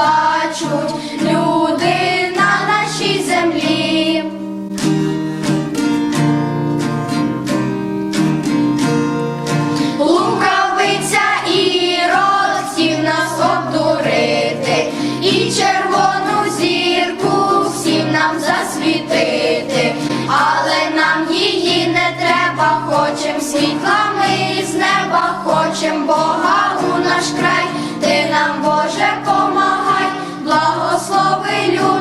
плачуть люди на нашій землі. Лукавиця і рот всіх нас обдурити, і червону зірку всім нам засвітити, але нам її не треба, хочем світла ми з неба, хочем Бога. Aleluya.